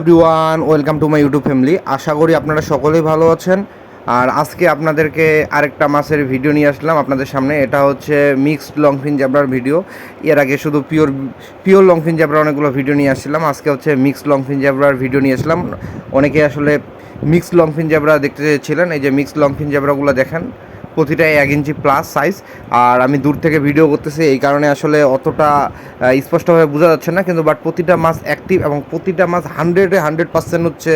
Everyone welcome to my YouTube family আশা করি আপনারা সকলেই ভালো আছেন। আর আজকে আপনাদেরকে আরেকটা মাছের ভিডিও নিয়ে আসলাম আপনাদের সামনে। এটা হচ্ছে মিক্সড লংফিন জ্যাবরার ভিডিও এর আগে শুধু পিওর পিওর লংফিন জ্যাবরার অনেকগুলো ভিডিও নিয়ে আসছিলাম। আজকে হচ্ছে মিক্সড লংফিন জ্যাবরার ভিডিও নিয়ে আসলাম। অনেকে আসলে মিক্সড লংফিন জ্যাবরা দেখতে চেয়েছিলেন। এই যে মিক্সড লংফিন জ্যাবরাগুলো দেখেন। প্রতিটাই এক ইঞ্চি প্লাস সাইজ আর আমি দূর থেকে ভিডিও করতেছি, এই কারণে আসলে অতটা স্পষ্টভাবে বোঝা যাচ্ছে না, কিন্তু বাট প্রতিটা মাছ অ্যাক্টিভ এবং প্রতিটা মাছ হান্ড্রেডে হান্ড্রেড পার্সেন্ট হচ্ছে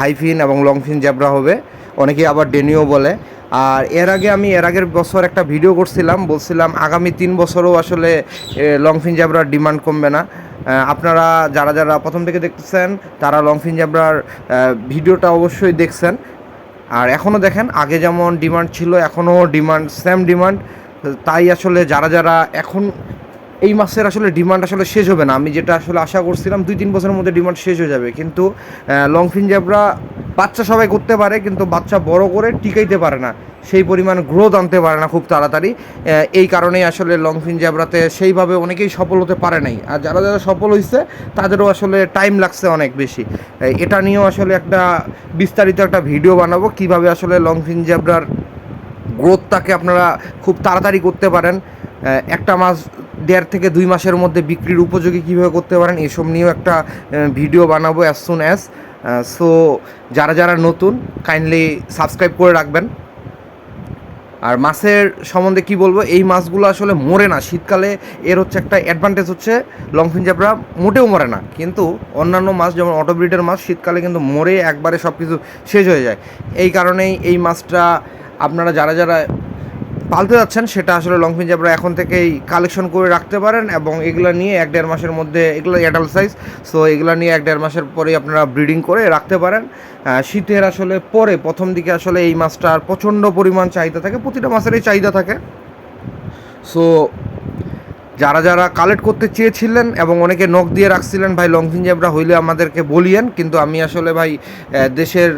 হাইফিন এবং লংফিন জ্যাবরা হবে। অনেকে আবার ডেনিও বলে। আর এর আগে আমি, এর আগের বছর একটা ভিডিও করছিলাম, বলছিলাম আগামী তিন বছরও আসলে লংফিন জ্যাবরার ডিমান্ড কমবে না। আপনারা যারা যারা প্রথম থেকে দেখতেছেন, তারা লংফিন জ্যাবরার ভিডিওটা অবশ্যই দেখছেন। আর এখনও দেখেন, আগে যেমন ডিমান্ড ছিল এখনও ডিমান্ড সেম ডিমান্ড তাই আসলে যারা যারা এখন এই মাসের আসলে ডিমান্ড আসলে শেষ হবে না। আমি যেটা আসলে আশা করছিলাম, দুই তিন বছরের মধ্যে ডিমান্ড শেষ হয়ে যাবে। কিন্তু লংফিন জ্যাবরা বাচ্চা সবাই করতে পারে, কিন্তু বাচ্চা বড় করে টিকাইতে পারে না। সেই পরিমাণ গ্রোথ আনতে পারে না খুব তাড়াতাড়ি। এই কারণেই আসলে লংফিন জ্যাবরাতে সেইভাবে অনেকেই সফল হতে পারে নাই। আর যারা যারা সফল হয়েছে তাদেরও আসলে টাইম লাগছে অনেক বেশি। এটা নিয়েও আসলে একটা বিস্তারিত একটা ভিডিও বানাবো, কীভাবে আসলে লংফিন জ্যাবরার গ্রোথটাকে আপনারা খুব তাড়াতাড়ি করতে পারেন। একটা মাস দেড় থেকে দুই মাসের মধ্যে বিক্রির উপযোগী কীভাবে করতে পারেন, এসব নিয়েও একটা ভিডিও বানাবো অ্যাজ সুন অ্যাজ সো যারা যারা নতুন কাইন্ডলি সাবস্ক্রাইব করে রাখবেন। আর মাছের সম্বন্ধে কি বলব, এই মাছগুলো আসলে মরে না। শীতকালে এর হচ্ছে একটা অ্যাডভান্টেজ হচ্ছে, লংফিন জ্যাবরা মোটেও মরে না। কিন্তু অন্যান্য মাছ, যেমন অটোব্রিডের মাছ, শীতকালে কিন্তু মরে একবারে সব কিছু শেষ হয়ে যায়। এই কারণেই এই মাছটা আপনারা যারা যারা পালতে যাচ্ছেন, সেটা আসলে লংফিন জ্যাবরা এখন থেকেই কালেকশন করে রাখতে পারেন এবং এগুলো নিয়ে এক দেড় মাসের মধ্যে, এগুলো অ্যাডাল্ট সাইজ সো এগুলো নিয়ে এক দেড় মাসের পরেই আপনারা ব্রিডিং করে রাখতে পারেন। শীতের আসলে পরে প্রথম দিকে আসলে এই মাছটার প্রচণ্ড পরিমাণ চাহিদা থাকে, প্রতিটা মাছেরই চাহিদা থাকে। সো যারা যারা কালেক্ট করতে চেয়েছিলেন এবং অনেকে নখ দিয়ে রাখছিলেন, ভাই লংফিন জ্যাবরা হইলে আমাদেরকে বলিয়েন, কিন্তু আমি আসলে ভাই দেশের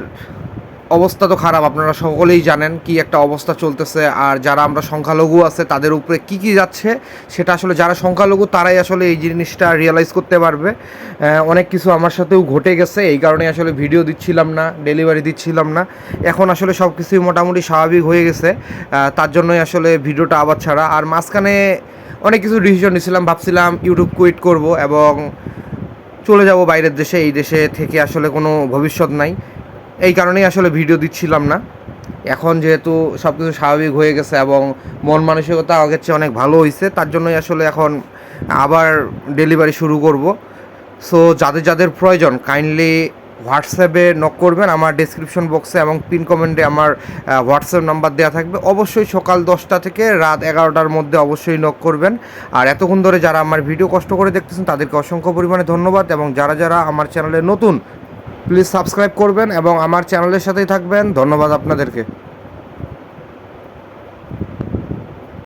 অবস্থা তো খারাপ, আপনারা সকলেই জানেন কি একটা অবস্থা চলতেছে আর যারা আমরা সংখ্যালঘু আছে তাদের উপরে কি কি যাচ্ছে সেটা আসলে যারা সংখ্যালঘু তারাই আসলে এই জিনিসটা রিয়েলাইজ করতে পারবে। অনেক কিছু আমার সাথেও ঘটে গেছে, এই কারণে আসলে ভিডিও দিচ্ছিলাম না ডেলিভারি দিচ্ছিলাম না। এখন আসলে সব কিছুই মোটামুটি স্বাভাবিক হয়ে গেছে তার জন্যই আসলে ভিডিওটা আবার ছাড়া। আর মাঝখানে অনেক কিছু ডিসিশন নিয়েছিলাম ভাবছিলাম ইউটিউব কুইট করব এবং চলে যাব বাইরের দেশে, এই দেশে থেকে আসলে কোনো ভবিষ্যৎ নাই। এই কারণেই আসলে ভিডিও দিচ্ছিলাম না। এখন যেহেতু সব কিছু স্বাভাবিক হয়ে গেছে এবং মন মানসিকতা আগের চেয়ে অনেক ভালো হয়েছে তার জন্যই আসলে এখন আবার ডেলিভারি শুরু করব। সো যাদের যাদের প্রয়োজন কাইন্ডলি হোয়াটসঅ্যাপে নক করবেন, আমার ডিসক্রিপশন বক্সে এবং পিন কমেন্টে আমার হোয়াটসঅ্যাপ নাম্বার দেওয়া থাকবে। অবশ্যই সকাল দশটা থেকে রাত এগারোটার মধ্যে অবশ্যই নক করবেন। আর এতক্ষণ ধরে যারা আমার ভিডিও কষ্ট করে দেখতেছেন, তাদেরকে অসংখ্য পরিমাণে ধন্যবাদ এবং যারা যারা আমার চ্যানেলে নতুন প্লিজ সাবস্ক্রাইব করবেন এবং আমার চ্যানেলের সাথেই থাকবেন। ধন্যবাদ আপনাদেরকে।